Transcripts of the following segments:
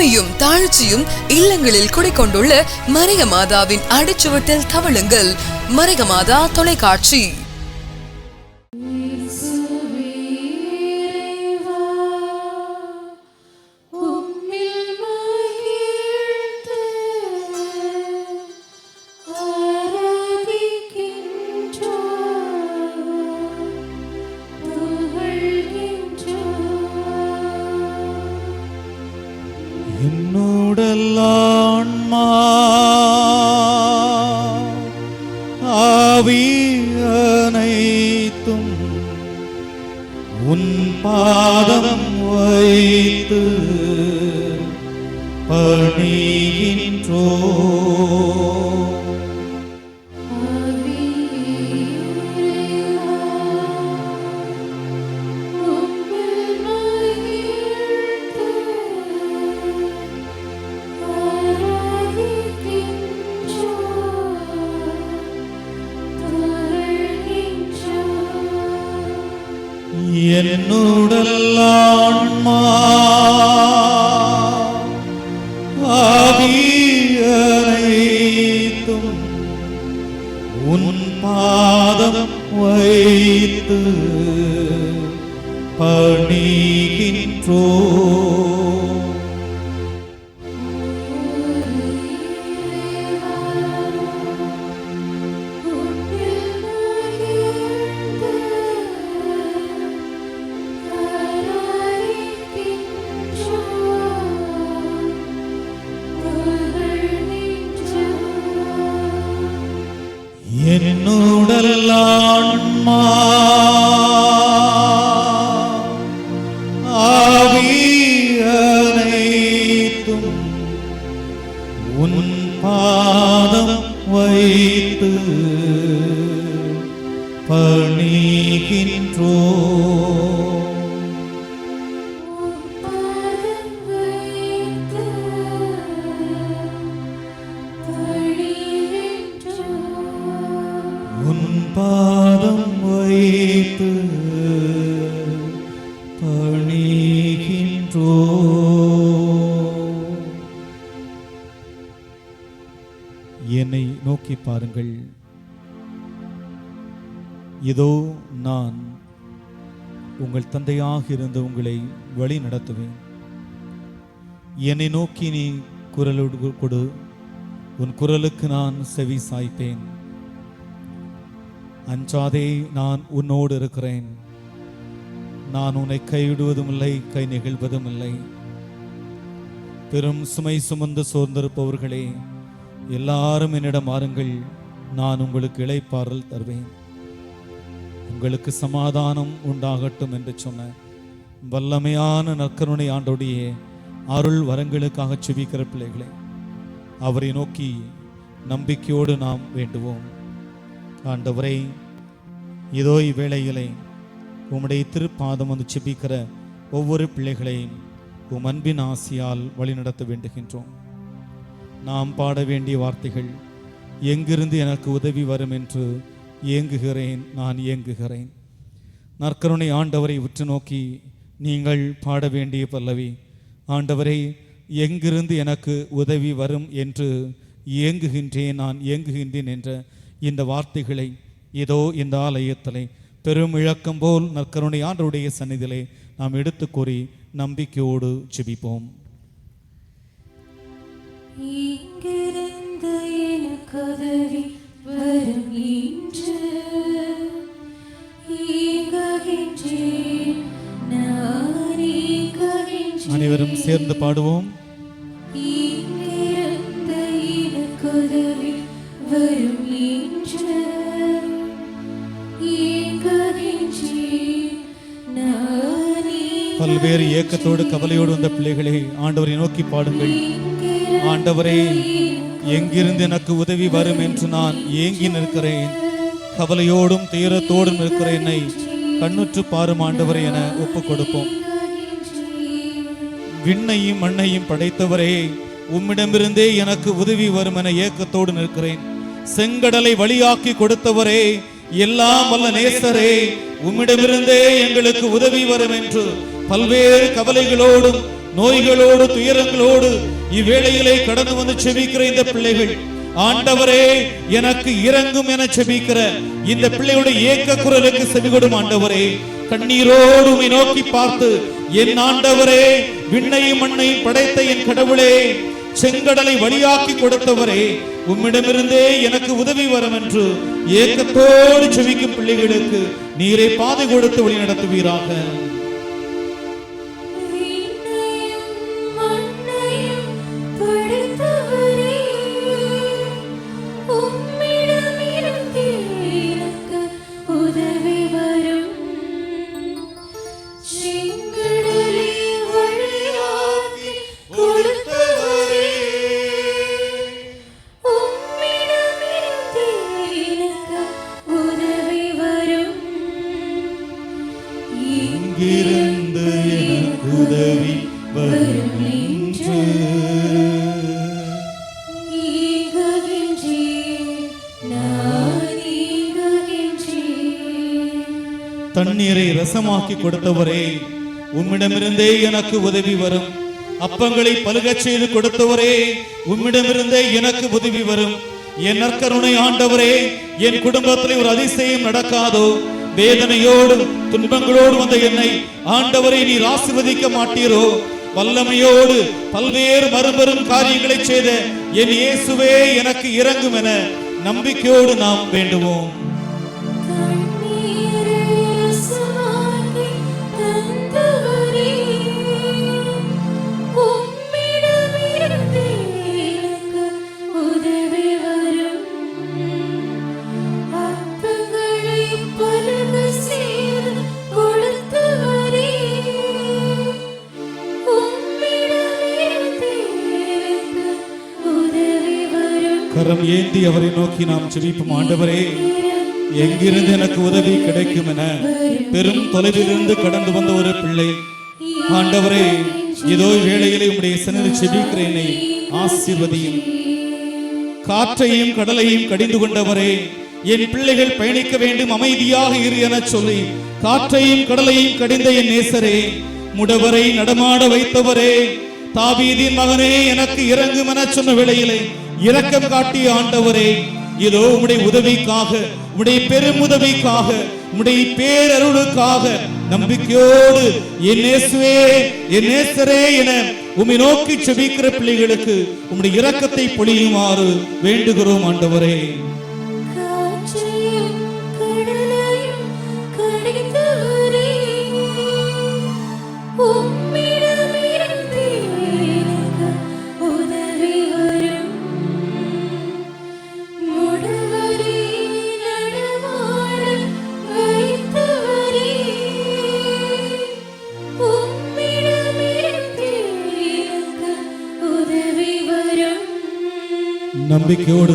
வலிமையும் தாழ்ச்சியும் இல்லங்களில் குடிக்கொண்டுள்ள மரிய மாதாவின் அடிச்சுவட்டில் தவழுங்கள். மரிய மாதா தொலைக்காட்சி. பணிகின்றோ ஆவியனைத்தும் உன் பாதம் வைத்து பணிகின்றோ உங்கள் தந்தையாக இருந்து உங்களை வழி நடத்துவேன். என்னை நோக்கி நீ குரலோடு கொடு. உன் குரலுக்கு நான் செவி சாய்ப்பேன். அஞ்சாதே நான் உன்னோடு இருக்கிறேன். நான் உன்னை கைவிடுவதும் இல்லை கை நிகழ்வதும் இல்லை பெரும் சுமை சுமந்து சோர்ந்திருப்பவர்களே எல்லாரும் என்னிடம் வாருங்கள் நான் உங்களுக்கு இழைப்பாறல் தருவேன். உங்களுக்கு சமாதானம் உண்டாகட்டும் என்று சொன்ன வல்லமையான நற்கருணை ஆண்டோடைய அருள் வரங்களுக்காக செவிக்கிற பிள்ளைகளே அவரை நோக்கி நம்பிக்கையோடு நாம் வேண்டுவோம். ஆண்டவரை இதோ இவ்வேளையிலே உம்முடைய திருப்பாதம் வந்து செபிக்கிற ஒவ்வொரு பிள்ளைகளையும் உம் அன்பின் ஆசியால் வழிநடத்த வேண்டுகின்றோம். நாம் பாட வேண்டிய வார்த்தைகள் எங்கிருந்து எனக்கு உதவி வரும் என்று ஏங்குகிறேன் நான் ஏங்குகிறேன் நற்கருணை ஆண்டவரை உற்று நோக்கி நீங்கள் பாட வேண்டிய பல்லவி ஆண்டவரை எங்கிருந்து எனக்கு உதவி வரும் என்று ஏங்குகின்றேன் நான் ஏங்குகின்றேன் என்ற இந்த வார்த்தைகளை இதோ இந்த ஆலயத்திலே பெரும் இழக்கம் போல் நற்கருணை ஆண்டருடைய சன்னிதிலே நாம் எடுத்து கூறி நம்பிக்கையோடு செபிப்போம் இங்கிருந்து எனக்கு உதவி வரும் இன்று. அனைவரும் சேர்ந்து பாடுவோம். வரும் இன்று. பல்வேறு ஏக்கத்தோடு கவலையோடு வந்த பிள்ளைகளே ஆண்டவரை நோக்கி பாடுங்கள். ஆண்டவரே எங்கிருந்து எனக்கு உதவி வரும் என்று நான் ஏங்கி நிற்கிறேன். கவலையோடும் துயரத்தோடும் இருக்கிற என்னை கண்ணுற்று பாரும் ஆண்டவரை என ஒப்புக் கொடுப்போம் விண்ணையும் மண்ணையும் படைத்தவரே உம்மிடமிருந்தே எனக்கு உதவி வரும் என ஏக்கத்தோடு நிற்கிறேன். செங்கடலை வழியாக்கி கொடுத்தவரே எல்லாம் வல்ல நேசரே உம்மிடமிருந்தே எங்களுக்கு உதவி வரும் என்று பல்வேறு கவலைகளோடும் நோய்களோடு துயரங்களோடு இவ்வேளையிலே கடந்து வந்து செபிக்கிற இந்த பிள்ளைகள். ஆண்டவரே எனக்கு இறங்கும் என செபிக்கிற இந்த பிள்ளைகளுடைய ஏக்க குரலுக்கு செவிகொடும் ஆண்டவரே. கண்ணீரோடு நோக்கி பார்த்து என் ஆண்டவரே விண்ணையும் மண்ணையும் படைத்த என் கடவுளே செங்கடலை வழியாக்கி கொடுத்தவரே உம்மிடமிருந்தே எனக்கு உதவி வரும் என்று ஏக்கத்தோடு செவிக்கும் பிள்ளைகளுக்கு நீரை பாதை கொடுத்து வழி நடத்துவீராக தண்ணீரை ரசமாக்கி கொடுத்தவரே உம்மிடமிருந்தே எனக்கு உதவி வரும். அப்பங்களை பலுகச் செய்து கொடுத்தவரே உம்மிடமிருந்தே எனக்கு உதவி வரும். என் நற்கருணை ஆண்டவரே என் குடும்பத்திலே ஒரு அதிசயம் நடக்காதோ? வேதனையோடு துன்பங்களோடு வந்த என்னை ஆண்டவரை நீர் ஆசிர்வதிக்க மாட்டீரோ? வல்லமையோடு பல்வேறு மறுபெரும் காரியங்களை செய்த என் இயேசுவே எனக்கு இறங்கும் என நம்பிக்கையோடு நாம் வேண்டுவோம். கரம் ஏந்தி அவரை நோக்கி நாம் ஜெபிப்போம். ஆண்டவரே எங்கிருந்து எனக்கு உதவி கிடைக்கும் என பெரும் தொலைவிலிருந்து கடந்து வந்த ஒரு பிள்ளை. ஆண்டவரே இதோ வேளையிலே உடைய சன்னதி செபிக்கிறேனை ஆசீர்வதியும். காற்றையும் கடலையும் கடிந்து கொண்டவரே என் பிள்ளைகள் பயணிக்க வேண்டும் அமைதியாக இரு என சொல்லி காற்றையும் கடலையும் கடிந்த என் நேசரே முடவரை நடமாட வைத்தவரே தாவீதின் மகனே எனக்கு இறங்கும் என சொன்ன வேளையிலே இரக்கம் காட்டிய ஆண்டவரே இதோ உடைய உதவிக்காக உடைய பெருமுதவிக்காக உடைய பேரருளுக்காக நம்பிக்கையோடு என் நேசுவே என் நேசரே என உம்மை நோக்கி செபிக்கிற பிள்ளைகளுக்கு உம்முடைய இரக்கத்தை பொழியுமாறு வேண்டுகிறோம் ஆண்டவரே. நம்பிக்கையோடு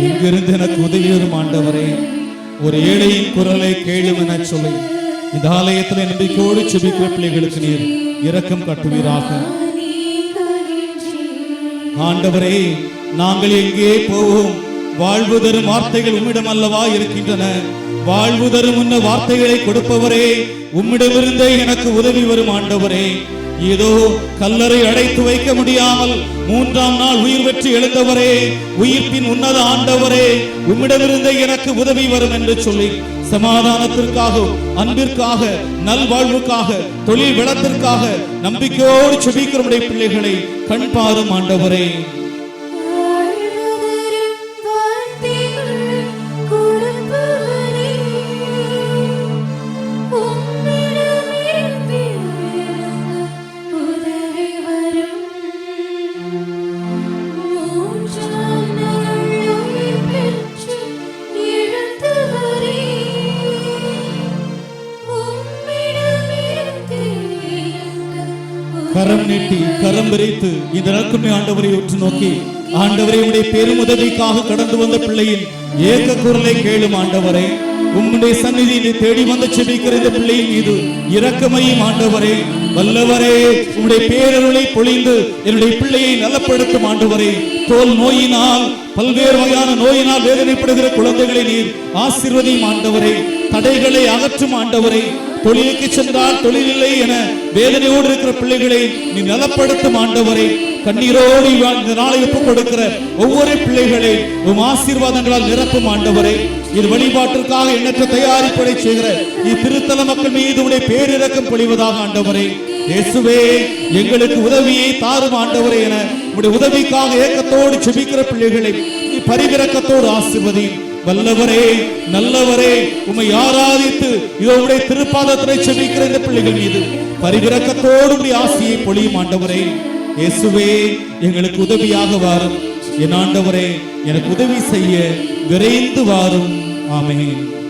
இங்கிருந்து எனக்கு உதவி வரும் ஆண்டவரே. ஒரு ஏழையின் குரலை கேளும் என சொல்லி இந்த ஆலயத்தில் நம்பிக்கையோடு செபிக்கிற பிள்ளைகளுக்கு நீர் இரக்கம் கட்டுவீராக. ஆண்டவரே நாங்கள் எங்கே போவோம்? வாழ்வு தரும் வார்த்தைகள் உம்மிடம் அல்லவா இருக்கின்றன? வாழ்வு தரும் உன்ன வார்த்தைகளை கொடுப்பவரே உம்மிடமிருந்தே எனக்கு உதவி வரும் ஆண்டவரே. இதோ கல்லறை அடைத்து வைக்க முடியாமல் மூன்றாம் நாள் உயிர் பெற்று எழுந்தவரே உயிர்ப்பின் உன்னத ஆண்டவரே உம்மிடமிருந்து எனக்கு உதவி வரும் என்று சொல்லி சமாதானத்திற்காக அன்பிற்காக நல்வாழ்வுக்காக தொழில் வளத்திற்காக நம்பிக்கையோடு செபிக்கிற பிள்ளைகளை கண் பாரும் ஆண்டவரே. கரம் நீட்டி கரம் விரைத்து இந்த நாட்குமே ஆண்டவரை உற்று நோக்கி ஆண்டவரை உடைய பெருமுதவிக்காக கடந்து வந்த பிள்ளையின் ஏக குரலை கேளும் ஆண்டவரே. உம்முடைய சந்நிதியை தேடி வந்து செபிக்கிற இந்த பிள்ளையின் மீது இரக்கமையும் ஆண்டவரே. வல்லவரே உம்முடைய பேரருளை பொழிந்து என்னுடைய பிள்ளையை நலப்படுத்தும் ஆண்டவரே. தோல் நோயினால் பல்வேறு வகையான நோயினால் வேதனைப்படுகிற குழந்தைகளை நீர் ஆசிர்வதியும் ஆண்டவரே. தடைகளை அகற்றும் ஆண்டவரே தொழிலுக்கு சென்றால் தொழில் இல்லை என வேதனையோடு இருக்கிற பிள்ளைகளை நீ நலப்படுத்தும் ஆண்டவரை. கண்ணீரோடு இந்த நாளை ஒப்புக் கொடுக்கிற ஒவ்வொரு பிள்ளைகளை உம் ஆசீர்வாதங்களால் நிரப்பும் ஆண்டவரை. இது வழிபாட்டிற்காக எண்ணற்ற தயாரிப்படை செய்கிற இத்திருத்தல மக்கள் மீது உடைய பேரிறக்கம் பொழிவதாக ஆண்டவரே. இயேசுவே எங்களுக்கு உதவியை தாரும் ஆண்டவரே என உடைய உதவிக்காக ஏக்கத்தோடு செபிக்கிற பிள்ளைகளை நீ பரிவிறக்கத்தோடு ஆசிர்வதியும் வல்லவரே நல்லவரே உம்மை ஆராதித்து இதோ உடைய திருப்பாதத்திலே செபிக்கிற இந்த பிள்ளைகள் மீது பரிவிறக்கத்தோடு உடைய ஆசியை பொழியும் ஆண்டவரே. இயேசுவே எங்களுக்கு உதவியாக வாரும். என் ஆண்டவரே எனக்கு உதவி செய்ய விரைந்து வாரும். ஆமேன்.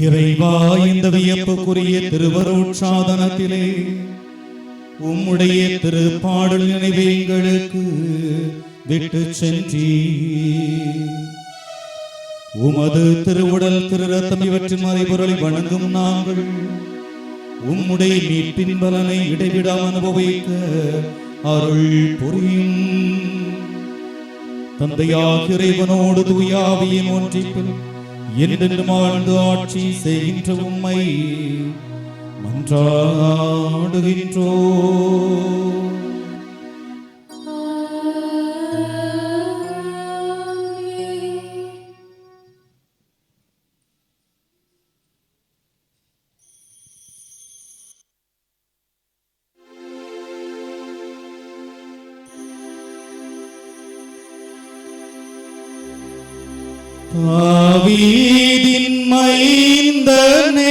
இறைவா இந்த வியப்புக்குரிய திருவருட்சாதனத்திலே உம்முடைய திருப்பாடல் நினைவை எங்களுக்கு விட்டு சென்றீ உமது திருவுடல் திருரத்தம் இவற்றின் மறைபொருளை வணங்கும் நாங்கள் உம்முடைய மீட்பின் பலனை இடைவிடாமல் அனுபவிக்க அருள் புரியும். தந்தையாக இறைவனோடு தூயாவியின் ஒன்றிப்பில் என்றென்றும் ஆழ்ந்து ஆட்சி செய்கின்ற உண்மை மன்றாடுகின்றோ தாவீதின் மைந்தனே.